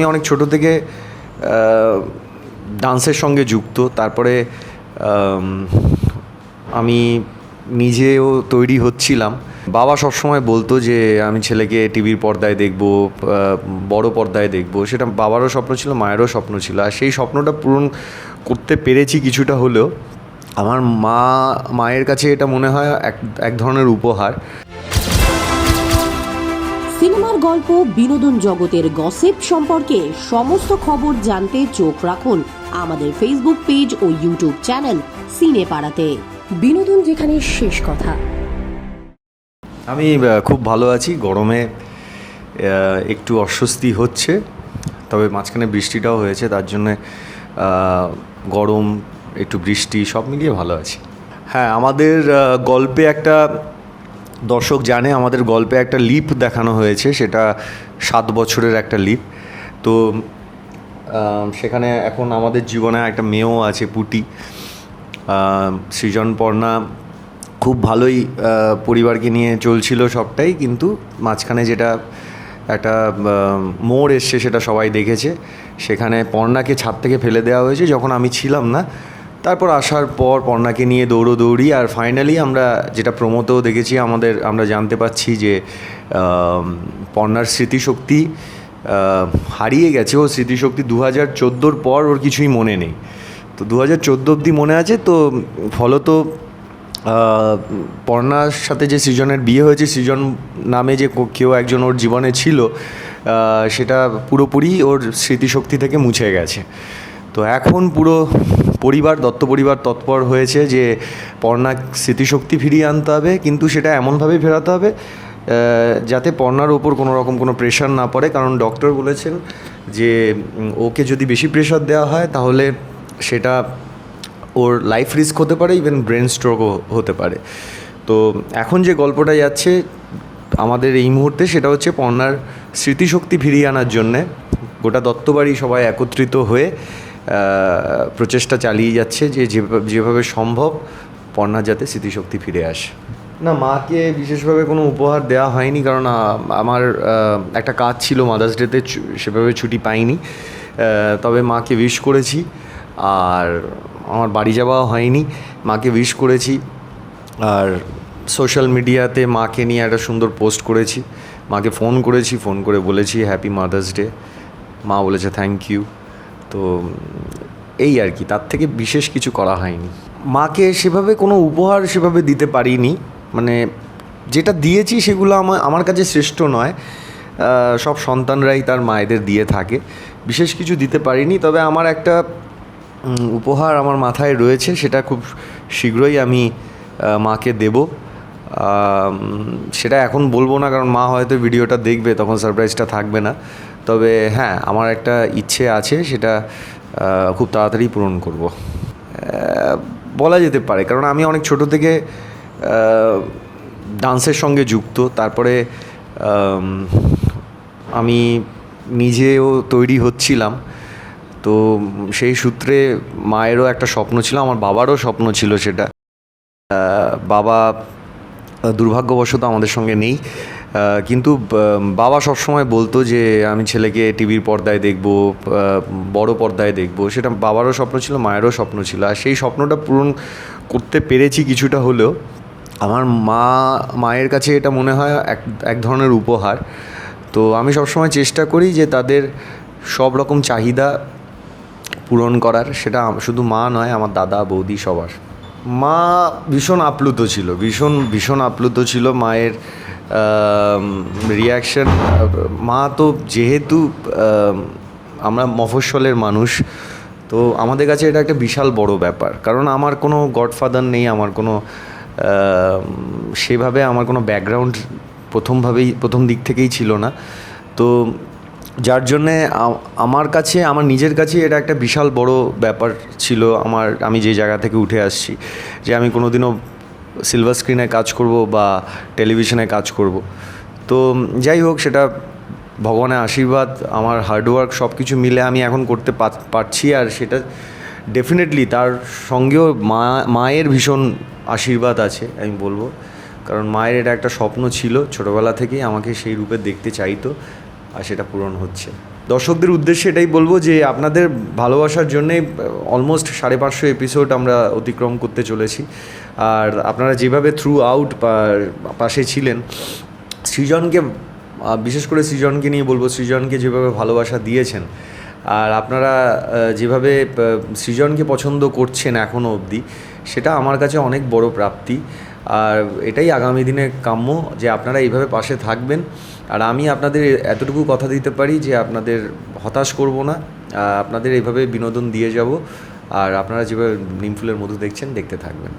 আমি অনেক ছোট থেকে ডান্সের সঙ্গে যুক্ত। তারপরে, আমি নিজেও তৈরি হচ্ছিলাম। বাবা সবসময় বলতো যে, আমি ছেলেকে টিভির পর্দায় দেখব বড় পর্দায় দেখব। সেটা বাবারও স্বপ্ন ছিল, মায়েরও স্বপ্ন ছিল। আর সেই স্বপ্নটা পূরণ করতে পেরেছি কিছুটা হলেও, আমার মা, মায়ের কাছে এটা মনে হয় এক এক ধরনের উপহার। সিনেমার গল্প, বিনোদন জগতের গসিপ সম্পর্কে সমস্ত খবর জানতে চোখ রাখুন আমাদের ফেসবুক পেজ ও ইউটিউব চ্যানেল সিনে পাড়াতে বিনোদন যেখানে শেষ কথা। আমি খুব ভালো আছি। গরমে একটু অস্বস্তি হচ্ছে, তবে মাঝখানে বৃষ্টিটাও হয়েছে, তার জন্যে গরম, একটু বৃষ্টি, সব মিলিয়ে ভালো আছি। হ্যাঁ আমাদের গল্পে একটা দর্শক জানে আমাদের গল্পে একটা লিপ দেখানো হয়েছে সেটা সাত বছরের একটা লিপ। তো সেখানে এখন আমাদের জীবনে একটা মেয়েও আছে পুটি। আহ, সৃজন পর্ণা খুব ভালোই পরিবারকে নিয়ে চলছিল সবটাই কিন্তু মাঝখানে যেটা একটা মোড় এসছে সেটা সবাই দেখেছে। সেখানে পর্ণাকে ছাদ থেকে ফেলে দেওয়া হয়েছে যখন আমি ছিলাম না তারপর আসার পর পর্ণাকে নিয়ে দৌড়োদৌড়ি, আর ফাইনালি আমরা যেটা প্রমোতেও দেখেছি, আমাদের, আমরা জানতে পাচ্ছি যে পর্ণার স্মৃতিশক্তি হারিয়ে গেছে। ও স্মৃতিশক্তি দু হাজার চোদ্দোর পর ওর কিছুই মনে নেই। তো দু হাজার চোদ্দ অবধি মনে আছে? তো ফলত পর্ণার সাথে যে সৃজনের বিয়ে হয়েছে, সৃজন নামে যে কেউ একজন ওর জীবনে ছিল সেটা পুরোপুরি ওর স্মৃতিশক্তি থেকে মুছে গেছে। তো এখন পুরো পরিবার, দত্ত পরিবার তৎপর হয়েছে যে পর্ণা স্মৃতিশক্তি ফিরিয়ে আনতে হবে, কিন্তু সেটা এমনভাবে ফেরাতে হবে যাতে পর্ণার ওপর কোনো রকম কোনো প্রেশার না পড়ে। কারণ ডক্টর বলেছেন যে ওকে যদি বেশি প্রেশার দেওয়া হয়, তাহলে সেটা ওর লাইফ রিস্ক হতে পারে ইভেন ব্রেন স্ট্রোকও হতে পারে। তো এখন যে গল্পটা যাচ্ছে, আমাদের এই মুহূর্তে সেটা হচ্ছে পর্ণার স্মৃতিশক্তি ফিরিয়ে আনার জন্যে। গোটা দত্তবাড়ি সবাই একত্রিত হয়ে প্রচেষ্টা চালিয়ে যাচ্ছে যে যেভাবে- সম্ভব পর্ণার যাতে স্মৃতিশক্তি ফিরে আসে। না, মাকে বিশেষভাবে কোনো উপহার দেওয়া হয়নি কারণ আমার একটা কাজ ছিল মাদার্স ডেতে সেভাবে ছুটি পাইনি। তবে মাকে উইশ করেছি আর আমার বাড়ি যাওয়াও হয়নি। মাকে উইশ করেছি আর সোশ্যাল মিডিয়াতে মাকে নিয়ে একটা সুন্দর পোস্ট করেছি। মাকে ফোন করেছি ফোন করে বলেছি হ্যাপি মাদার্স ডে মা বলেছে থ্যাংক ইউ তো এই আর কি, তার থেকে বিশেষ কিছু করা হয়নি। মাকে সেভাবে কোনো উপহার সেভাবে দিতে পারিনি। মানে যেটা দিয়েছি সেগুলো আমার আমার কাছে শ্রেষ্ঠ নয়। সব সন্তানরাই তার মায়েদের দিয়ে থাকে। বিশেষ কিছু দিতে পারিনি, তবে আমার একটা উপহার আমার মাথায় রয়েছে, সেটা খুব শীঘ্রই আমি মাকে দেব। সেটা এখন বলব না, কারণ মা হয়তো ভিডিওটা দেখবে, তখন সারপ্রাইজটা থাকবে না। তবে হ্যাঁ আমার একটা ইচ্ছে আছে, সেটা খুব তাড়াতাড়ি পূরণ করব। বলা যেতে পারে, কারণ আমি অনেক ছোট থেকে ডান্সের সঙ্গে যুক্ত। তারপরে, আমি নিজেও তৈরি হচ্ছিলাম। তো সেই সূত্রে মায়েরও একটা স্বপ্ন ছিল, আমার বাবারও স্বপ্ন ছিল সেটা। বাবা দুর্ভাগ্যবশত আমাদের সঙ্গে নেই। কিন্তু বাবা সবসময় বলতো যে, আমি ছেলেকে টিভির পর্দায় দেখব বড় পর্দায় দেখব। সেটা বাবারও স্বপ্ন ছিল, মায়েরও স্বপ্ন ছিল। আর সেই স্বপ্নটা পূরণ করতে পেরেছি কিছুটা হলেও, আমার মা, মায়ের কাছে এটা মনে হয় এক এক ধরনের উপহার। তো আমি সবসময় চেষ্টা করি যে, তাদের সব রকম চাহিদা পূরণ করার। সেটা শুধু মা নয়, আমার দাদা, বৌদি সবার। মা ভীষণ আপ্লুত ছিল, ভীষণ ভীষণ আপ্লুত ছিল মায়ের রিয়াকশন মা তো যেহেতু আমরা মফস্বলের মানুষ, তো আমাদের কাছে এটা একটা বিশাল বড় ব্যাপার। কারণ আমার কোনো গডফাদার নেই, আমার কোনো সেভাবে আমার কোনো ব্যাকগ্রাউন্ড প্রথমভাবেই, প্রথম দিক থেকেই ছিল না। তো যার জন্যে আমার কাছে, আমার নিজের কাছে এটা একটা বিশাল বড় ব্যাপার ছিল আমার, আমি যে জায়গা থেকে উঠে আসছি। যে আমি কোনোদিনও সিলভার স্ক্রিনে কাজ করব বা টেলিভিশনে কাজ করব। তো যাই হোক, সেটা ভগবানের আশীর্বাদ, আমার হার্ডওয়ার্ক সব কিছু মিলে আমি এখন করতে পারছি আর সেটা ডেফিনেটলি তার সঙ্গেও মা, মায়ের ভীষণ আশীর্বাদ আছে, আমি বলব। কারণ মায়ের এটা একটা স্বপ্ন ছিল, ছোটোবেলা থেকেই আমাকে সেই রূপে দেখতে চাইতো আর সেটা পূরণ হচ্ছে। দর্শকদের উদ্দেশ্যে এটাই বলব যে আপনাদের ভালোবাসার জন্যে অলমোস্ট সাড়ে পাঁচশো এপিসোড আমরা অতিক্রম করতে চলেছি। আর আপনারা যেভাবে থ্রু আউট পাশে ছিলেন, সৃজনকে বিশেষ করে সৃজনকে নিয়ে বলব, সৃজনকে যেভাবে ভালোবাসা দিয়েছেন, আর আপনারা যেভাবে সৃজনকে পছন্দ করছেন এখনও অবধি, সেটা আমার কাছে অনেক বড় প্রাপ্তি। আর এটাই আগামী দিনে কাম্য যে আপনারা এইভাবে পাশে থাকবেন। আর আমি আপনাদের এতটুকু কথা দিতে পারি যে আপনাদের হতাশ করব না আপনাদের এইভাবে বিনোদন দিয়ে যাব। আর আপনারা যেভাবে নিমফুলের মধু দেখছেন, দেখতে থাকবেন।